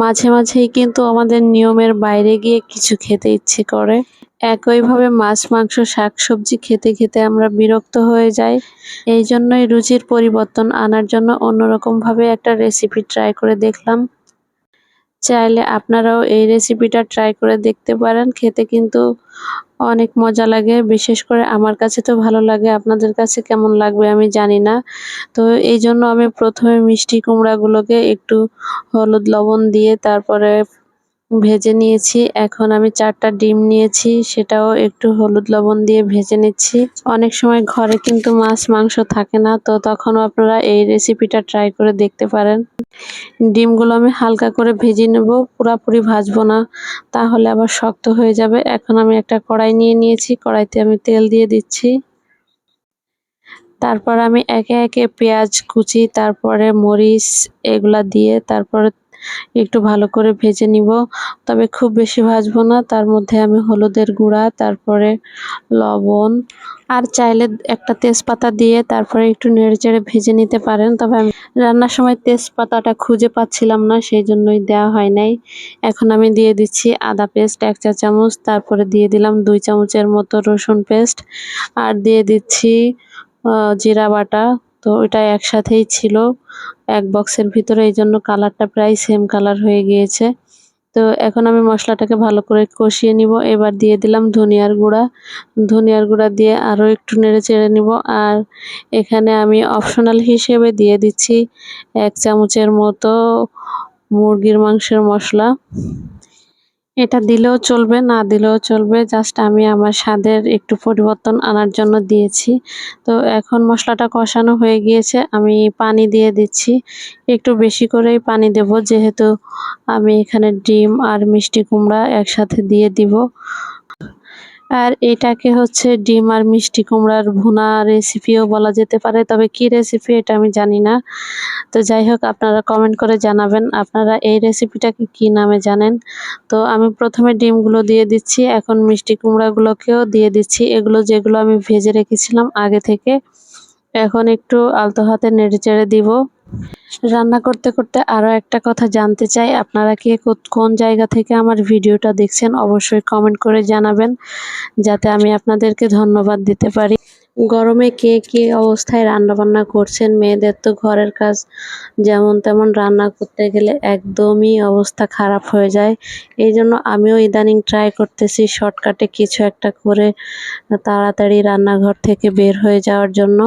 মাঝে মাঝেই কিন্তু আমাদের নিয়মের বাইরে গিয়ে কিছু খেতে ইচ্ছে করে। একইভাবে মাছ, মাংস, শাকসবজি খেতে খেতে আমরা বিরক্ত হয়ে যাই। এই জন্যই রুচির পরিবর্তন আনার জন্য অন্যরকমভাবে একটা রেসিপি ট্রাই করে দেখলাম। চাইলে আপনারাও এই রেসিপিটা ট্রাই করে দেখতে পারেন। খেতে কিন্তু অনেক মজা লাগে। বিশেষ করে আমার কাছে তো ভালো লাগে। আপনাদের কাছে কেমন লাগবে আমি জানি না। তো এই জন্য আমি প্রথমে মিষ্টি কুমড়াগুলোকে একটু হলুদ লবণ দিয়ে তারপরে ভেজে নিয়েছি। এখন আমি চারটা ডিম নিয়েছি, সেটাও একটু হলুদ লবণ দিয়ে ভেজে নিচ্ছি। অনেক সময় ঘরে কিন্তু মাছ, মাংস থাকে না, তো তখনও আপনারা এই রেসিপিটা ট্রাই করে দেখতে পারেন। ডিমগুলো আমি হালকা করে ভেজে নেব, পুরাপুরি ভাজবো না, তাহলে আবার শক্ত হয়ে যাবে। এখন আমি একটা কড়াই নিয়ে নিয়েছি, কড়াইতে আমি তেল দিয়ে দিচ্ছি। তারপর আমি একে একে পেঁয়াজ কুচি, তারপরে মরিচ, এগুলা দিয়ে তারপরে একটু ভালো করে ভেজে নিব। তবে খুব বেশি ভাজবো না। তার মধ্যে আমি হলুদের গুঁড়া, তারপরে লবণ, আর চাইলে একটা তেজপাতা দিয়ে তারপরে একটু নেড়েচেড়ে ভেজে নিতে পারেন। তবে আমি রান্নার সময় তেজপাতাটা খুঁজে পাচ্ছিলাম না, সেই জন্যই দেওয়া হয় নাই। এখন আমি দিয়ে দিচ্ছি আদা পেস্ট, এক চা চামচ, তারপরে দিয়ে দিলাম দুই চামচের মতো রসুন পেস্ট, আর দিয়ে দিচ্ছি জিরা বাটা। তো ওইটা একসাথেই ছিল। এক বক্সের ভিতরে এই জন্য কালারটা প্রায় সেম কালার হয়ে গিয়েছে। তো এখন আমি মশলাটাকে ভালো করে কষিয়ে নিব। এবার দিয়ে দিলাম ধনিয়ার গুঁড়া। ধনিয়ার গুঁড়া দিয়ে আরও একটু নেড়ে চেড়ে নিব। আর এখানে আমি অপশনাল হিসেবে দিয়ে দিচ্ছি এক চামচের মতো মুরগির মাংসের মশলা। এটা দিলেও চলবে, না দিলেও চলবে। জাস্ট আমি আমার স্বাদের একটু পরিবর্তন আনার জন্য দিয়েছি। তো এখন মশলাটা কষানো হয়ে গিয়েছে, আমি পানি দিয়ে দিচ্ছি। একটু বেশি করেই পানি দেব, যেহেতু আমি এখানে ডিম আর মিষ্টি কুমড়া একসাথে দিয়ে দিব। আর এটাকে হচ্ছে ডিম আর মিষ্টি কুমড়ার ভুনা রেসিপিও বলা যেতে পারে। তবে কি রেসিপি এটা আমি জানি না। তো যাই হোক, আপনারা কমেন্ট করে জানাবেন আপনারা এই রেসিপিটাকে কি নামে জানেন। তো আমি প্রথমে ডিমগুলো দিয়ে দিচ্ছি, এখন মিষ্টি কুমড়াগুলোকেও দিয়ে দিচ্ছি। এগুলো যেগুলো আমি ভেজে রেখেছিলাম আগে থেকে, এখন একটু আলতো হাতে নেড়ে চেড়ে দিব। রান্না করতে করতে আরও একটা কথা জানতে চাই। আপনারা কে কোন জায়গা থেকে আমার ভিডিওটা দেখছেন অবশ্যই কমেন্ট করে জানাবেন, যাতে আমি আপনাদেরকে ধন্যবাদ দিতে পারি। গরমে কে কে অবস্থায় রান্না বান্না করছেন? মেয়েদের তো ঘরের কাজ যেমন তেমন রান্না করতে গেলে একদমই অবস্থা খারাপ হয়ে যায়। এই জন্য আমিও ইদানিং ট্রাই করতেছি শর্টকাটে কিছু একটা করে তাড়াতাড়ি রান্নাঘর থেকে বের হয়ে যাওয়ার জন্য।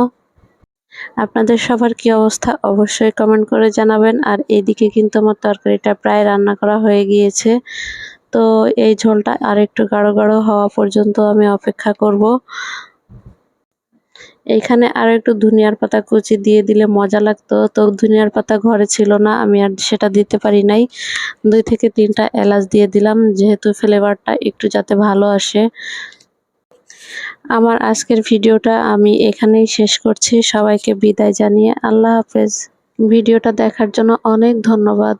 আপনাদের সবার কি অবস্থা অবশ্যই কমেন্ট করে জানাবেন। আর এদিকে কিন্তু আমার তরকারিটা প্রায় রান্না করা হয়ে গিয়েছে। তো এই ঝোলটা আর একটু গাঢ় গাঢ় হওয়া পর্যন্ত আমি অপেক্ষা করব। এইখানে আরও একটু ধনিয়ার পাতা কুচি দিয়ে দিলে মজা লাগতো। তো ধনিয়ার পাতা ঘরে ছিল না, আমি আর সেটা দিতে পারি নাই। দুই থেকে তিনটা এলাচ দিয়ে দিলাম, যেহেতু ফ্লেভারটা একটু যাতে ভালো আসে। আমার আজকের ভিডিওটা আমি এখানেই শেষ করছি। সবাইকে বিদায় জানিয়ে আল্লাহ হাফেজ। ভিডিওটা দেখার জন্য অনেক ধন্যবাদ।